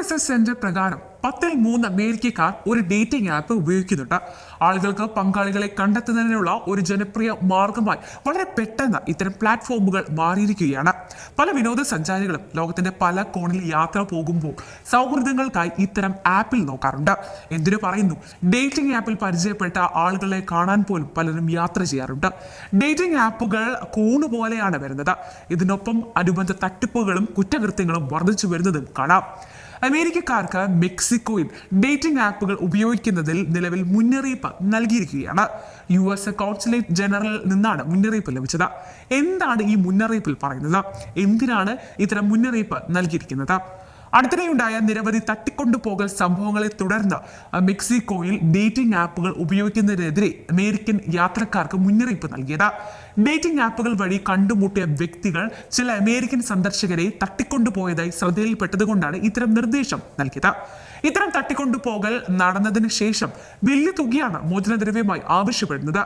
Research centre പ്രകാരം പത്തിൽ മൂന്ന് അമേരിക്കക്കാർ ഒരു ഡേറ്റിംഗ് ആപ്പ് ഉപയോഗിക്കുന്നുണ്ട്. ആളുകൾക്ക് പങ്കാളികളെ കണ്ടെത്തുന്നതിനുള്ള ഒരു ജനപ്രിയ മാർഗമായി വളരെ പെട്ടെന്ന് ഇത്തരം പ്ലാറ്റ്ഫോമുകൾ മാറിയിരിക്കുകയാണ്. പല വിനോദസഞ്ചാരികളും ലോകത്തിന്റെ പല കോണിൽ യാത്ര പോകുമ്പോൾ സൗഹൃദങ്ങൾക്കായി ഇത്തരം ആപ്പിൽ നോക്കാറുണ്ട്. എന്തിനു പറയുന്നു? ഡേറ്റിംഗ് ആപ്പിൽ പരിചയപ്പെട്ട ആളുകളെ കാണാൻ പോലും പലരും യാത്ര ചെയ്യാറുണ്ട്. ഡേറ്റിംഗ് ആപ്പുകൾ കൂണ് പോലെയാണ് വരുന്നത്. ഇതിനൊപ്പം അനുബന്ധ തട്ടിപ്പുകളും കുറ്റകൃത്യങ്ങളും വർദ്ധിച്ചു വരുന്നതും കാണാം. അമേരിക്കക്കാർക്ക് മെക്സിക്കോയിൽ ഡേറ്റിംഗ് ആപ്പുകൾ ഉപയോഗിക്കുന്നതിൽ നിലവിൽ മുന്നറിയിപ്പ് നൽകിയിരിക്കുകയാണ്. യു എസ് കോൺസുലേറ്റ് ജനറൽ നിന്നാണ് മുന്നറിയിപ്പ് ലഭിച്ചത്. എന്താണ് ഈ മുന്നറിയിപ്പിൽ പറയുന്നത്? എന്തിനാണ് ഇത്തരം മുന്നറിയിപ്പ് നൽകിയിരിക്കുന്നത്? അടുത്തിടെയുണ്ടായ നിരവധി തട്ടിക്കൊണ്ടുപോകൽ സംഭവങ്ങളെ തുടർന്ന് മെക്സിക്കോയിൽ ഡേറ്റിംഗ് ആപ്പുകൾ ഉപയോഗിക്കുന്നതിനെതിരെ അമേരിക്കൻ യാത്രക്കാർക്ക് മുന്നറിയിപ്പ് നൽകിയത്. ഡേറ്റിംഗ് ആപ്പുകൾ വഴി കണ്ടുമുട്ടിയ വ്യക്തികൾ ചില അമേരിക്കൻ സന്ദർശകരെ തട്ടിക്കൊണ്ടുപോയതായി ശ്രദ്ധയിൽപ്പെട്ടതുകൊണ്ടാണ് ഇത്തരം നിർദ്ദേശം നൽകിയത്. ഇത്തരം തട്ടിക്കൊണ്ടുപോകൽ നടന്നതിന് ശേഷം വലിയ തുകയാണ് മോചനദ്രവ്യമായി ആവശ്യപ്പെടുന്നത്.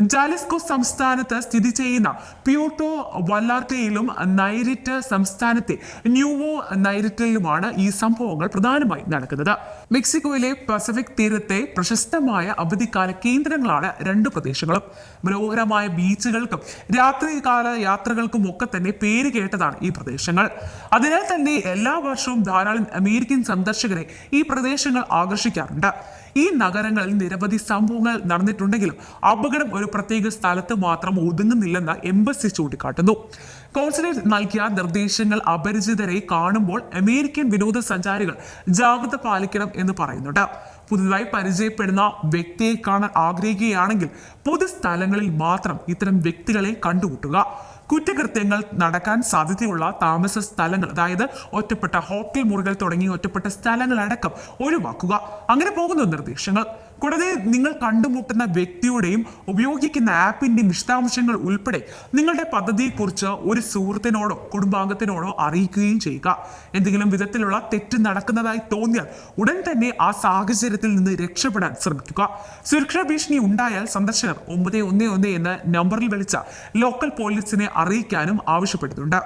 ജാലിസ്കോ സംസ്ഥാനത്ത് സ്ഥിതി ചെയ്യുന്ന പ്യൂട്ടോ വല്ലാർട്ടയിലും നൈരിറ്റ് സംസ്ഥാനത്തെ ന്യൂവോ നൈരിറ്റിലുമാണ് ഈ സംഭവങ്ങൾ പ്രധാനമായി നടക്കുന്നത്. മെക്സിക്കോയിലെ പസഫിക് തീരത്തെ പ്രശസ്തമായ അവധിക്കാല കേന്ദ്രങ്ങളാണ് രണ്ട് പ്രദേശങ്ങളും. മനോഹരമായ ബീച്ചുകൾക്കും രാത്രികാല യാത്രകൾക്കും ഒക്കെ തന്നെ പേര് കേട്ടതാണ് ഈ പ്രദേശങ്ങൾ. അതിനാൽ തന്നെ എല്ലാ വർഷവും ധാരാളം അമേരിക്കൻ സന്ദർശകരെ ഈ പ്രദേശങ്ങൾ ആകർഷിക്കാറുണ്ട്. ഈ നഗരങ്ങളിൽ നിരവധി സംഭവങ്ങൾ നടന്നിട്ടുണ്ടെങ്കിലും അപകടം ഒരു പ്രത്യേക സ്ഥലത്ത് മാത്രം ഒതുങ്ങുന്നില്ലെന്ന് എംബസി ചൂണ്ടിക്കാട്ടുന്നു. കോൺസുലേറ്റ് നൽകിയ നിർദ്ദേശങ്ങൾ അപരിചിതരെ കാണുമ്പോൾ അമേരിക്കൻ വിനോദസഞ്ചാരികൾ ജാഗ്രത പാലിക്കണം എന്ന് പറയുന്നുണ്ട്. പുതുതായി പരിചയപ്പെടുന്ന വ്യക്തിയെ കാണാൻ ആഗ്രഹിക്കുകയാണെങ്കിൽ പൊതുസ്ഥലങ്ങളിൽ മാത്രം ഇത്തരം വ്യക്തികളെ കണ്ടുമുട്ടുക. കുറ്റകൃത്യങ്ങൾ നടക്കാൻ സാധ്യതയുള്ള താമസ സ്ഥലങ്ങൾ അതായത് ഒറ്റപ്പെട്ട ഹോട്ടൽ മുറികൾ തുടങ്ങിയ ഒറ്റപ്പെട്ട സ്ഥലങ്ങളടക്കം ഒഴിവാക്കുക. അങ്ങനെ പോകുന്ന നിർദ്ദേശങ്ങൾ. കൂടാതെ നിങ്ങൾ കണ്ടുമുട്ടുന്ന വ്യക്തിയുടെയും ഉപയോഗിക്കുന്ന ആപ്പിന്റെയും വിശദാംശങ്ങൾ ഉൾപ്പെടെ നിങ്ങളുടെ പദ്ധതിയെക്കുറിച്ച് ഒരു സുഹൃത്തിനോടോ കുടുംബാംഗത്തിനോടോ അറിയിക്കുകയും ചെയ്യുക. എന്തെങ്കിലും വിധത്തിലുള്ള തെറ്റ് നടക്കുന്നതായി തോന്നിയാൽ ഉടൻ തന്നെ ആ സാഹചര്യത്തിൽ നിന്ന് രക്ഷപ്പെടാൻ ശ്രമിക്കുക. സുരക്ഷാ ഭീഷണി ഉണ്ടായാൽ സന്ദർശകർ ഒമ്പത് ഒന്ന് ഒന്ന് എന്ന നമ്പറിൽ വിളിച്ച ലോക്കൽ പോലീസിനെ അറിയിക്കാനും ആവശ്യപ്പെടുന്നുണ്ട്.